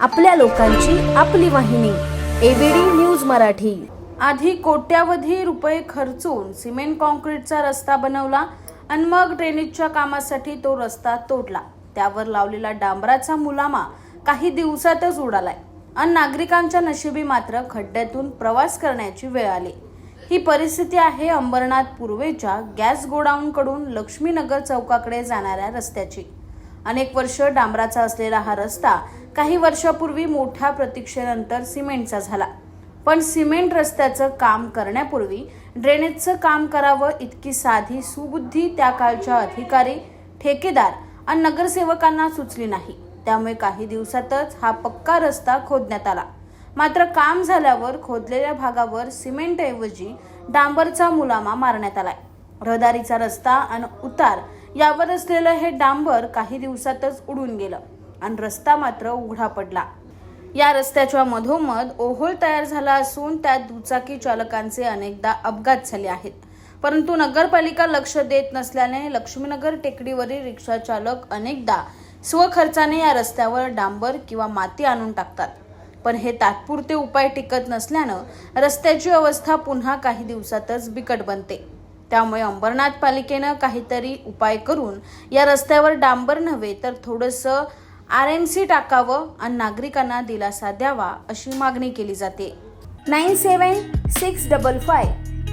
आपल्या लोकांची आपली वाहिनी एबीडी न्यूज मराठी. आधी कोट्यावधी रुपये खर्चून सिमेंट कॉन्क्रीटचा रस्ता बनवला आणि मग ड्रेनेजच्या कामासाठी तो रस्ता तोडला. त्यावर लावलेला डांबराचा मुलामा काही दिवसातच उडालाय आणि नागरिकांच्या नशिबी मात्र खड्ड्यातून प्रवास करण्याची वेळ आली. ही परिस्थिती आहे अंबरनाथ पूर्वेच्या गॅस गोडाऊनकडून लक्ष्मीनगर चौकाकडे जाणाऱ्या रस्त्याची. अनेक वर्ष डांबराचा असलेला हा रस्ता काही वर्षापूर्वी मोठ्या प्रतीक्षेनंतर सिमेंटचा झाला. पण सिमेंट रस्त्याचं काम करण्यापूर्वी ड्रेनेजचं काम करावं इतकी साधी सुबुद्धी त्या काळच्या अधिकारी ठेकेदार आणि नगरसेवकांना सुचली नाही. त्यामुळे काही दिवसातच हा पक्का रस्ता खोदण्यात आला. मात्र काम झाल्यावर खोदलेल्या भागावर सिमेंटऐवजी डांबरचा मुलामा मारण्यात आलाय. रहदारीचा रस्ता आणि उतार यावर असलेलं हे डांबर काही दिवसातच उडून गेलं. आणि रस्ता मात्र उघडा पडला. या रस्त्याच्या मधोमध ओहोळ तयार झाला असून त्यात दुचाकी चालकांचे अनेकदा अपघात झाले आहेत. परंतु नगरपालिका लक्ष देत नसल्याने लक्ष्मीनगर टेकडीवरील रिक्षा चालक अनेकदा स्वखर्चाने या रस्त्यावर डांबर किंवा माती आणून टाकतात. पण हे तात्पुरते उपाय टिकत नसल्यानं रस्त्याची अवस्था पुन्हा काही दिवसातच बिकट बनते. त्यामुळे अंबरनाथ पालिकेनं काहीतरी उपाय करून या रस्त्यावर डांबर नव्हे तर थोडंसं आर एम सी टाकावं आणि नागरिकांना दिलासा द्यावा अशी मागणी केली जाते. Nine seven six double five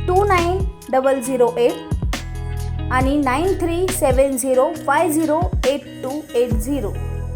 two nine double zero eight आणि nine three seven zero five zero eight two eight zero.